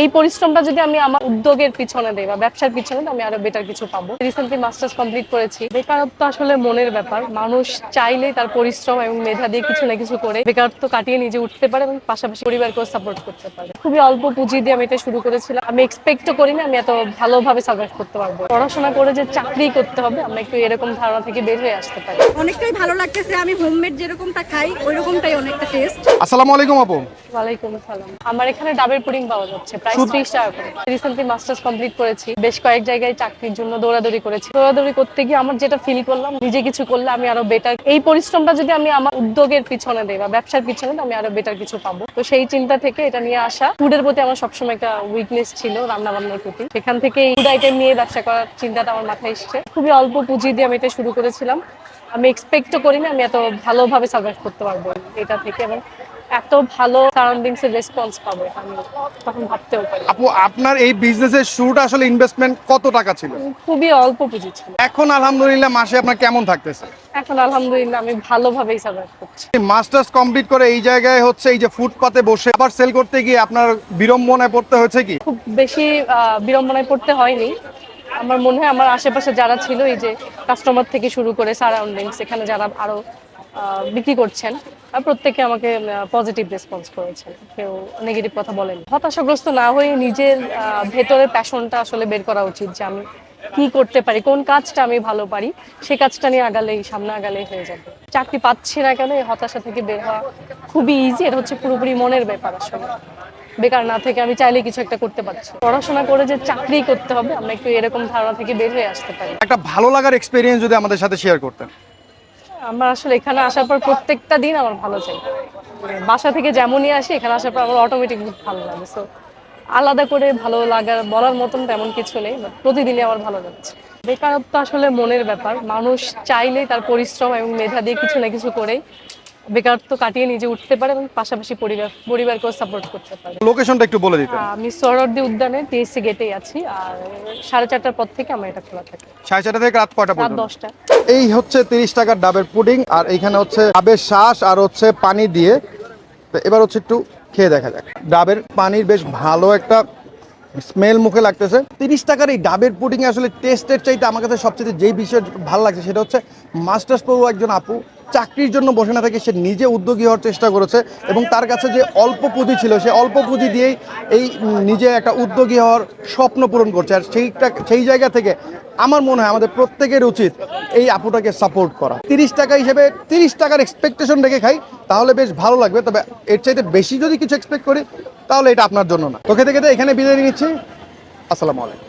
এই পরিশ্রমটা যদি আমি আমার উদ্যোগের পিছনে দেই বা ব্যবসার পিছনে আমি আরও বেটার কিছু পাবো। রিসেন্টলি মাস্টার্স কমপ্লিট করেছি। বেকারত্ব আসলে মনের ব্যাপার। মানুষ চাইলেই তার পরিশ্রম এবং মেধা দিয়ে কিছু না কিছু করে বেকারত্ব কাটিয়ে নিজে উঠতে পারে এবং পাশাপাশি পরিবারকেও সাপোর্ট করতে পারে। খুবই অল্প পুঁজি দিয়ে আমি এটা শুরু করেছিলাম। আমি এক্সপেক্টও করি না আমি এত ভালোভাবে সার্ভাইভ করতে পারব। পড়াশোনা করে যে চাকরি করতে হবে আমরা একটু এরকম ধারণা থেকে বের হয়ে আসতে পারি। অনেকটাই ভালো লাগতেছে আমি হোমমেড যেরকমটা খাই ওই রকমটাই অনেকটা টেস্ট আসসালামু আলাইকুম আপু। ওয়ালাইকুম আসসালাম। আমার এখানে ডাবের পুডিং পাওয়া যাচ্ছে। প্রাইস ত্রিশ টাকা করে। রিসেন্টলি মাস্টার্স কমপ্লিট করেছি। বেশ কয়েক জায়গায় চাকরির জন্য দৌড়াদৌড়ি করেছি। দৌড়াদৌড়ি করতে গিয়ে আমার যেটা ফিল করলাম নিজে কিছু করলে আমি আরও বেটার এই পরিশ্রমটা যদি আমি আমার উদ্যোগের পিছনে দেই বা ব্যবসার পিছনে আমি আরও বেটার কিছু পাবো। তো সেই চিন্তা থেকে এটা নিয়ে আসা। ফুডের প্রতি আমার সবসময় একটা উইকনেস ছিল রান্না বান্নার প্রতি। সেখান থেকে ফুড আইটেম নিয়ে ব্যবসা করার চিন্তাটা আমার মাথায় এসছে। খুবই অল্প পুঁজি দিয়ে আমি এটা শুরু করেছিলাম। আমি এক্সপেক্টও করি না আমি এত ভালোভাবে সার্ভাইভ করতে পারব এটা থেকে। এবং এত ভালো সারাউন্ডিংস এর রেসপন্স পাবো আমি তখন ভাবতেও পারি আপু আপনার এই বিজনেসের শুরুটা আসলে ইনভেস্টমেন্ট কত টাকা ছিল? খুবই অল্প পুঁজি ছিল। এখন আলহামদুলিল্লাহ মাসে আপনার কেমন থাকতেছে? এখন আলহামদুলিল্লাহ আমি ভালোভাবেই সার্ভাইভ করছি। মাস্টার্স কমপ্লিট করে এই জায়গায় হচ্ছে এই যে ফুটপাতে বসে আবার সেল করতে গিয়ে আপনার বিড়ম্বনায় পড়তে হয়েছে কি? খুব বেশি বিড়ম্বনায় পড়তে হয়নি। আমার মনে হয় আমার আশেপাশে যারা ছিল এই যে কাস্টমার থেকে শুরু করে সারাউন্ডিংস এখানে যারা আরও বিক্রি করছেন আর প্রত্যেকে আমাকে পজিটিভ রেসপন্স করেছেন। কেউ নেগেটিভ কথা বলেন। হতাশাগ্রস্ত না হয়ে নিজের ভেতরের প্যাশনটা আসলে বের করা উচিত যে আমি কি করতে পারি, কোন কাজটা আমি ভালো পারি, সে কাজটা নিয়ে আগালেই, সামনে আগালেই হয়ে যাবে। চাকরি পাচ্ছি না কেন, এই হতাশা থেকে বের হওয়া খুবই ইজি এটা হচ্ছে পুরোপুরি মনের ব্যাপার আসলে। বেকার না থেকে আমি চাইলে কিছু একটা করতে পারছি। পড়াশোনা করে যে চাকরি করতে হবে, আমরা একটু এরকম ধারণা থেকে বের হয়ে আসতে পারি। একটা ভালো লাগার এক্সপিরিয়েন্স যদি আমাদের সাথে শেয়ার করতেন। আমার আসলে এখানে আসার পর প্রত্যেকটা দিন আমার ভালো চাই বাসা থেকে যেমনই আসি, এখানে আসার পর আমার অটোমেটিক খুব ভালো লাগে। সো আলাদা করে ভালো লাগার, বলার মতন তেমন কিছু নেই বাট প্রতিদিনই আমার ভালো লাগছে বেকারত্ব আসলে মনের ব্যাপার। মানুষ চাইলেই তার পরিশ্রম এবং মেধা দিয়ে কিছু না কিছু করে বেকারত্ব কাটিয়ে নিজে উঠতে পারে এবং পাশাপাশি পরিবার পরিবারকেও সাপোর্ট করতে পারে। লোকেশনটা একটু বলে দিতেন। আমি সোহরাওয়ার্দী উদ্যানে টিএসসি গেটেই আছি আর সাড়ে চারটার পর থেকে আমার এটা খোলা থাকে। সাড়ে চারটা থেকে রাত কয়টা রাত দশটা। এই হচ্ছে তিরিশ টাকার ডাবের পুডিং আর এইখানে হচ্ছে ডাবের শ্বাস আর হচ্ছে পানি দিয়ে। তো এবার হচ্ছে একটু খেয়ে দেখা যাক। ডাবের পানির বেশ ভালো একটা স্মেল মুখে লাগতেছে। তিরিশ টাকার এই ডাবের পুডিং আসলে টেস্টের চাইতে আমার কাছে সবচেয়ে যেই বিষয় ভালো লাগছে সেটা হচ্ছে মাস্টার্স পড়ু একজন আপু। চাকরির জন্য বসে না থেকে সে নিজে উদ্যোগী হওয়ার চেষ্টা করেছে এবং তার কাছে যে অল্প পুঁজি ছিল, সে অল্প পুঁজি দিয়েই এই নিজে একটা উদ্যোগী হওয়ার স্বপ্ন পূরণ করছে। আর সেইটা, সেই জায়গা থেকে আমার মনে হয় আমাদের প্রত্যেকের উচিত এই আপুটাকে সাপোর্ট করা। তিরিশ টাকা হিসেবে, তিরিশ টাকার এক্সপেকটেশন রেখে খাই, তাহলে বেশ ভালো লাগবে। তবে এর চাইতে বেশি যদি কিছু এক্সপেক্ট করি, তাহলে এটা আপনার জন্য না। তো খেতে খেতে এখানে বিদায় নিচ্ছি। আসসালামু আলাইকুম।